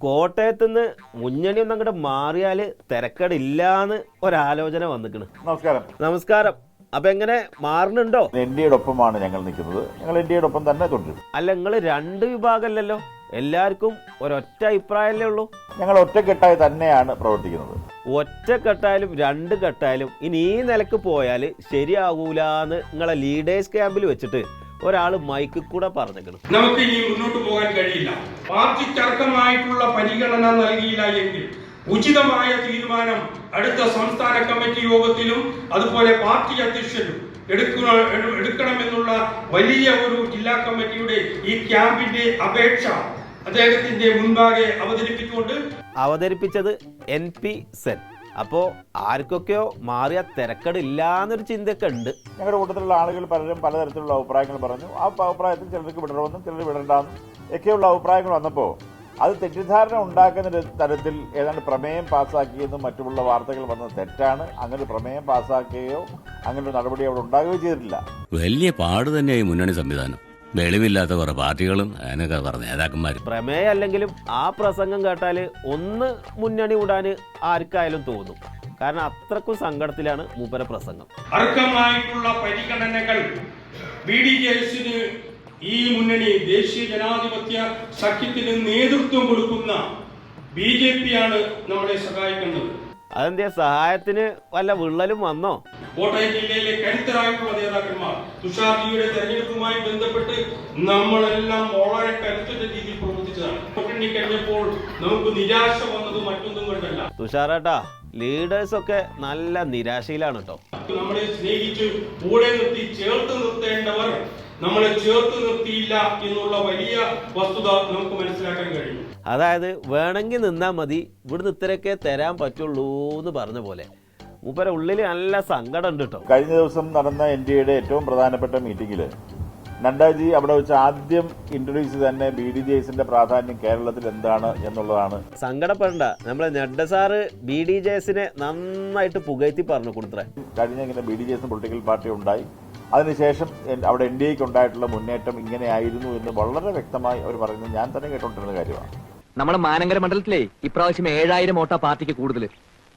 കോട്ടയത്ത് നിന്ന് മുന്നണി ഒന്നും അങ്ങോട്ട് മാറിയാൽ തിരക്കടില്ലാന്ന് ഒരാലോചന വന്നിക്കണ്. നമസ്കാരം. നമസ്കാരം. അപ്പൊ എങ്ങനെ? മാറുന്നുണ്ടോ എൻ ഡി ഒപ്പമാണ് ഞങ്ങൾ നിൽക്കുന്നത്. ഞങ്ങൾ എൻ ഡിയുടെ ഒപ്പം തന്നെ തുടരും അല്ല നിങ്ങൾ രണ്ട് വിഭാഗമല്ലല്ലോ എല്ലാവർക്കും ഒരൊറ്റ അഭിപ്രായമല്ലേ ഉള്ളൂ? ഞങ്ങൾ ഒറ്റക്കെട്ടായി തന്നെയാണ് പ്രവർത്തിക്കുന്നത്. ഒറ്റക്കെട്ടായാലും രണ്ട് കെട്ടായാലും ഇനി ഈ നിലയ്ക്ക് പോയാൽ ശരിയാകൂലെന്ന് നിങ്ങളെ ലീഡേഴ്സ് ക്യാമ്പിൽ വെച്ചിട്ട് ഒരാൾ മൈക്കിൽ കൂടെ പറഞ്ഞേക്കണം. നമുക്ക് ഇനി മുന്നോട്ട് പോകാൻ കഴിയില്ല. പാർട്ടി ചർക്കമായിട്ടുള്ള പരിഗണന നൽകിയില്ല എങ്കിൽ ഉചിതമായ തീരുമാനം അടുത്ത സംസ്ഥാന കമ്മിറ്റി യോഗത്തിലും അതുപോലെ പാർട്ടി അധ്യക്ഷനും എടുക്കണം എടു- എടുക്കണമെന്നുള്ള വലിയ ഒരു ജില്ലാ കമ്മിറ്റിയുടെ ഈ ക്യാമ്പിന്റെ അപേക്ഷ അദ്ദേഹത്തിന്റെ മുൻപാകെ അവതരിപ്പിച്ചുകൊണ്ട് അവതരിപ്പിച്ചത് എൻ പി സെൻ അപ്പോൾ ആർക്കൊക്കെയോ മാറിയ തിരക്കടില്ല എന്നൊരു ചിന്തയൊക്കെ ഉണ്ട് ഞങ്ങളുടെ കൂട്ടത്തിലുള്ള ആളുകൾ പലരും പലതരത്തിലുള്ള അഭിപ്രായങ്ങൾ പറഞ്ഞു. ആ അഭിപ്രായത്തിൽ ചിലർക്ക് വിടണമെന്നും ചിലർ വിടണ്ടെന്നും ഒക്കെയുള്ള അഭിപ്രായങ്ങൾ വന്നപ്പോൾ അത് തെറ്റിദ്ധാരണ ഉണ്ടാക്കുന്ന ഒരു തരത്തിൽ ഏതാണ്ട് പ്രമേയം പാസ്സാക്കിയെന്നും മറ്റുമുള്ള വാർത്തകൾ വന്നത് തെറ്റാണ്. അങ്ങനെ പ്രമേയം പാസ്സാക്കുകയോ അങ്ങനെ ഒരു നടപടി അവിടെ ഉണ്ടാകുകയോ ചെയ്തിട്ടില്ല. വലിയ പാട് തന്നെയായി മുന്നണി സംവിധാനം. വെളിവില്ലാത്ത കുറെ പാർട്ടികളും അതിനൊക്കെ പറഞ്ഞ നേതാക്കന്മാരും. പ്രമേയം അല്ലെങ്കിലും ആ പ്രസംഗം കേട്ടാൽ ഒന്ന് മുന്നണി വിടാൻ ആർക്കായാലും തോന്നും. കാരണം അത്രക്കും സങ്കടത്തിലാണ് മൂപ്പര പ്രസംഗം. അർഹമായിട്ടുള്ള പരിഗണനകൾ ബി ഡി ജെ എസിന് ഈ മുന്നണി ദേശീയ ജനാധിപത്യ സഖ്യത്തിന് നേതൃത്വം കൊടുക്കുന്ന ബി ജെ പി ആണ് നമ്മളെ സഹായിക്കുന്നത്. അതെന്താ സഹായത്തിന് വല്ല വിള്ളലും വന്നോ? കോട്ടയം ജില്ലയിലെ കരുത്തരായിട്ടുള്ള നേതാക്കന്മാർ തുഷാർജിയുടെ തെരഞ്ഞെടുപ്പുമായി ബന്ധപ്പെട്ട് നമ്മളെല്ലാം വളരെ കരുത്തുറ്റ രീതിയിൽ പ്രവർത്തിച്ചതാണ്. കഴിഞ്ഞപ്പോൾ നമുക്ക് നിരാശ വന്നത് മറ്റൊന്നും കൊണ്ടല്ല. തുഷാറേട്ടാ ലീഡേഴ്സ് ഒക്കെ നല്ല നിരാശയിലാണ് കേട്ടോ നമ്മളെ സ്നേഹിച്ച് കൂടെ നിർത്തി ചേർത്ത് നിർത്തേണ്ടവർ നമ്മളെ ചേർത്ത് നിർത്തിയില്ല എന്നുള്ള വലിയ വസ്തുത നമുക്ക് മനസ്സിലാക്കാൻ കഴിയും. അതായത് വേണമെങ്കിൽ നിന്നാൽ മതി ഇവിടുന്ന് ഇത്രയൊക്കെ തരാൻ പറ്റുള്ളൂ എന്ന് പറഞ്ഞ പോലെ. മൂപ്പര ഉള്ളിൽ നല്ല സങ്കടം ഉണ്ട് കേട്ടോ കഴിഞ്ഞ ദിവസം നടന്ന എൻ ഡി എയുടെ ഏറ്റവും പ്രധാനപ്പെട്ട മീറ്റിംഗിൽ നഡ്ഡാജി അവിടെ വെച്ച് ആദ്യം ഇൻട്രൊഡ്യൂസ് ചെയ്ത് തന്നെ ബി ഡി ജെ എസിന്റെ പ്രാധാന്യം കേരളത്തിൽ എന്താണ് എന്നുള്ളതാണ്. സങ്കടപ്പെടണ്ട. നമ്മളെ Nadda sir B D J എസിനെ നന്നായിട്ട് പുകഴ്ത്തി പറഞ്ഞു കൊടുത്തേ. കഴിഞ്ഞ ഇങ്ങനെ B D J S political party ഉണ്ടായി. അതിനുശേഷം അവിടെ എൻ ഡി എക്ക് ഉണ്ടായിട്ടുള്ള മുന്നേറ്റം ഇങ്ങനെയായിരുന്നു എന്ന് വളരെ വ്യക്തമായി അവർ പറയുന്നത് ഞാൻ തന്നെ കേട്ടോണ്ടിരുന്ന കാര്യമാണ്. നമ്മുടെ മാനങ്കര മണ്ഡലത്തിലെ ഇപ്രാവശ്യം ഏഴായിരം വോട്ടാ പാർട്ടിക്ക് കൂടുതൽ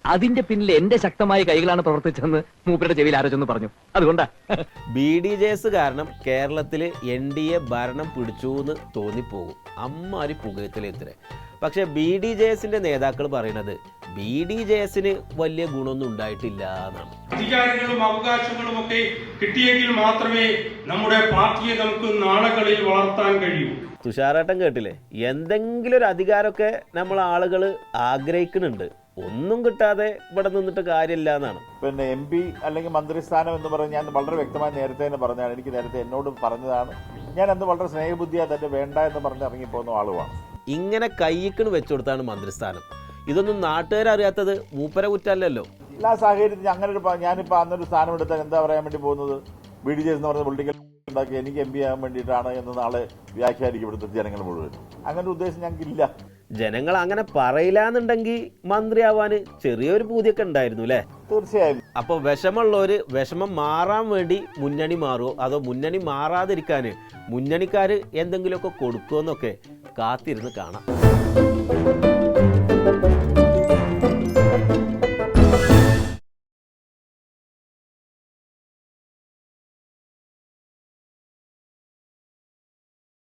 അതിന്റെ പിന്നിൽ എന്റെ ശക്തമായ കൈകളാണ് പ്രവർത്തിച്ചതെന്ന് മൂപ്പരുടെ ചെവിയിൽ ആരോചെന്ന് പറഞ്ഞു. അതുകൊണ്ടാ. ബി ഡി ജെ എസ് കാരണം കേരളത്തിൽ എൻ ഡി എ ഭരണം പിടിച്ചു എന്ന് തോന്നിപ്പോകും. അമ്മാരി പുകയത്തിലെത്തിരെ. പക്ഷേ ബി ഡി ജെ എസിന്റെ നേതാക്കൾ പറയുന്നത് ബി ഡി ജെ എസിന് വലിയ ഗുണമൊന്നും ഉണ്ടായിട്ടില്ല എന്നാണ്. അധികാരങ്ങളും അവകാശങ്ങളും ഒക്കെ കിട്ടിയെങ്കിൽ മാത്രമേ നമ്മുടെ പാർട്ടിയെ നമുക്ക് നാളുകളിൽ വളർത്താൻ കഴിയൂ. തുഷാറാട്ടം കേട്ടില്ലേ? എന്തെങ്കിലും ഒരു അധികാരമൊക്കെ നമ്മൾ ആളുകൾ ആഗ്രഹിക്കുന്നുണ്ട്. ഒന്നും കിട്ടാതെ ഇവിടെ നിന്നിട്ട് കാര്യമില്ല എന്നാണ്. പിന്നെ എം പി അല്ലെങ്കിൽ മന്ത്രിസ്ഥാനം എന്ന് പറഞ്ഞ് ഞാൻ വളരെ വ്യക്തമായി നേരത്തെ തന്നെ പറഞ്ഞതാണ്. എനിക്ക് നേരത്തെ എന്നോട് പറഞ്ഞതാണ്. ഞാൻ അന്ന് വളരെ സ്നേഹബുദ്ധിയാ തന്നെ വേണ്ട എന്ന് പറഞ്ഞ് ഇറങ്ങിപ്പോകുന്ന ആളുമാണ്. ഇങ്ങനെ കയ്യിക്കണ് വെച്ചു കൊടുത്താണ് മന്ത്രിസ്ഥാനം. ഇതൊന്നും നാട്ടുകാരറിയാത്തത് മൂപ്പര കുറ്റമല്ലല്ലോ. എല്ലാ സാഹചര്യത്തിൽ അങ്ങനെ ഒരു ഞാനിപ്പോൾ ഞാനിപ്പോ അന്നൊരു സ്ഥാനം എടുത്താൽ എന്താ പറയാൻ വേണ്ടി പോകുന്നത്? ബി ഡി ജെ എന്ന് പറഞ്ഞ പൊളിറ്റിക്കൽ ഉണ്ടാക്കി എനിക്ക് എം പി ആകാൻ വേണ്ടിയിട്ടാണ് എന്ന് നാളെ വ്യാഖ്യാനിക്കും ഇവിടുത്തെ ജനങ്ങൾ മുഴുവൻ. അങ്ങനെ ഉദ്ദേശം ഞങ്ങൾക്കില്ല. ജനങ്ങൾ അങ്ങനെ പറയില്ലാന്നുണ്ടെങ്കിൽ മന്ത്രിയാവാന് ചെറിയൊരു പൂതിയൊക്കെ ഉണ്ടായിരുന്നു അല്ലേ തീർച്ചയായും. അപ്പോൾ വിഷമുള്ളവര് വിഷമം മാറാൻ വേണ്ടി മുന്നണി മാറുമോ അതോ മുന്നണി മാറാതിരിക്കാൻ മുന്നണിക്കാർ എന്തെങ്കിലുമൊക്കെ കൊടുക്കുമെന്നൊക്കെ കാത്തിരുന്ന് കാണാം.